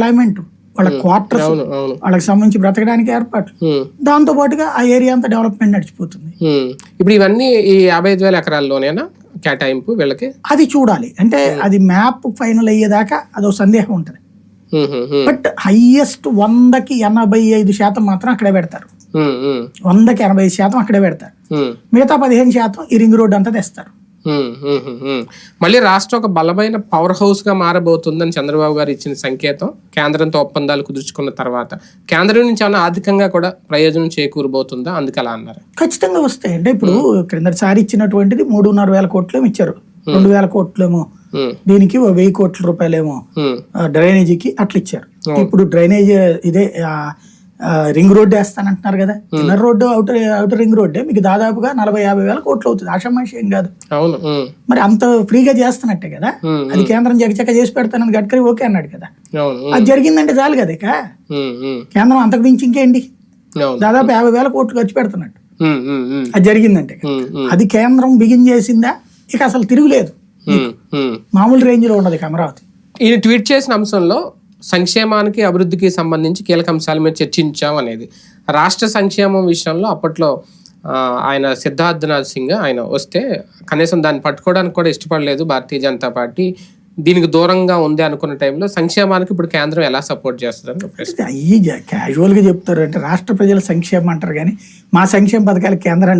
Employment వాళ్ళ quarters అవును వాళ్ళకి సంబంధించి బ్రతకడానికి ఏర్పాట్లు. ఉమ్, దాంతో పాటుగా ఆ ఏరియా అంతా డెవలప్మెంట్ నడిచిపోతుంది. ఉమ్. ఇప్పుడు ఇవన్నీ ఈ యాభై ఐదు వేల ఎకరాల్లోనేనా కేటాయింపు వీళ్ళకి? అది చూడాలి. అంటే అది మ్యాప్ ఫైనల్ అయ్యేదాకా అదో సందేహం ఉంటుంది. బట్ హైయెస్ట్ వందకి ఎనభై ఐదు శాతం మాత్రం అక్కడే పెడతారు. వందకి ఎనభై ఐదు శాతం అక్కడే పెడతారు. మిగతా పదిహేను శాతం ఈ రింగ్ రోడ్ అంతా తెస్తారు. మళ్ళీ రాష్ట్రం ఒక బలమైన పవర్ హౌస్గా మారబోతుందని చంద్రబాబు గారు ఇచ్చిన సంకేతం కేంద్రంతో ఒప్పందాలు కుదుర్చుకున్న తర్వాత కేంద్రం నుంచి ఏమైనా ఆర్థికంగా కూడా ప్రయోజనం చేకూరబోతుందా? అందుకు అలా అన్నారు. ఖచ్చితంగా వస్తాయి. అంటే ఇప్పుడు క్రిందటిసారి ఇచ్చినటువంటిది మూడున్నర వేల కోట్లేమో ఇచ్చారు. రెండు వేల కోట్లేమో. దీనికి వెయ్యి కోట్ల రూపాయలేమో డ్రైనేజీకి అట్లా ఇచ్చారు ఇప్పుడు డ్రైనేజ్ ఇదే రింగ్ రోడ్డు వేస్తానంటున్నారు కదా. Inner road outer outer ring రోడ్డే మీకు దాదాపుగా నలభై యాభై వేల కోట్లు అవుతుంది. ఆషామాషి ఏం కాదు. అవును మరి అంత ఫ్రీగా చేస్తున్నట్టే కదా. అది కేంద్రం జగచక్క చేసి పెడతానని గడ్కరీ ఓకే అన్నాడు కదా. అది జరిగిందంటే చాలు కదా ఇక. కేంద్రం అంతకు మించి ఇంకేంటి? అవును. దాదాపు యాభై వేల కోట్లు ఖర్చు పెడుతున్నట్టు. అది జరిగిందంటే అది కేంద్రం బిగిన్ చేసిందా? ఇక అసలు తిరుగులేదు. మామూలు రేంజ్లో ఉన్నది ఇక అమరావతి. ఈయన ట్వీట్ చేసిన అంశంలో సంక్షేమానికి అభివృద్ధికి సంబంధించి కీలక అంశాల మీద చర్చించాం అనేది. రాష్ట్ర సంక్షేమం విషయంలో అప్పట్లో ఆయన సిద్ధార్థనాథ్ సింగ్ ఆయన వస్తే కనీసం దాన్ని పట్టుకోవడానికి కూడా ఇష్టపడలేదు భారతీయ జనతా పార్టీ. దీనికి దూరంగా ఉంది అనుకున్న టైంలో సంక్షేమానికి ఇప్పుడు కేంద్రం ఎలా సపోర్ట్ చేస్తుందని అయ్యి క్యాజువల్గా చెప్తారు అంటే రాష్ట్ర ప్రజల సంక్షేమం అంటారు కానీ మా సంక్షేమ పథకాలు కేంద్రం